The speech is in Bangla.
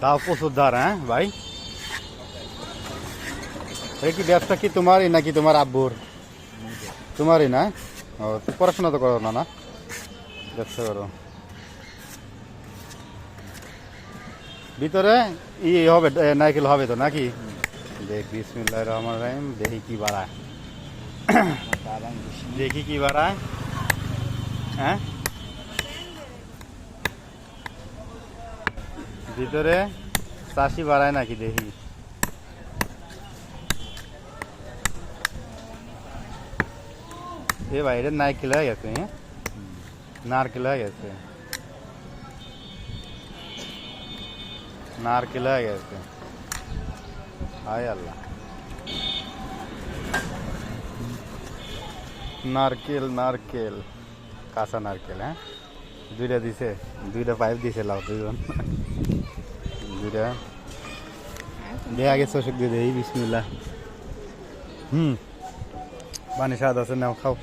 দাও প্রচুর ধার হ্যাঁ ভাই এই কি ব্যবসা কি তোমারই নাকি তোমার আব্বুর তোমারই না ও পড়াশোনা তো করো না না ব্যবসা করো ভিতরে ই হবে এ, নারকেল হবে তো নাকি দেখ বিসমিল্লাহ রহমান রাহিম দেখি কি বাড়ায় দেখি কি বাড়ায় হ্যাঁ ভিতরে চাষি বাড়ায় নাকি দেখি এ ভাই এটা নারকেল হয়ে গেছে হ্যাঁ নারকেল হয়ে গেছে নারকেল হয়ে গেছে হায় আল্লাহ নারকেল নারকেল কাঁচা নারকেল হ্যাঁ দুইটা দিছে দুইটা পাইপ দিছে লাউ দুইজন দুইটা। দিয়ে আগে চষক দিয়ে দেই বিসমিল্লা হুম। পানি স্বাদ আছে নাও খাও।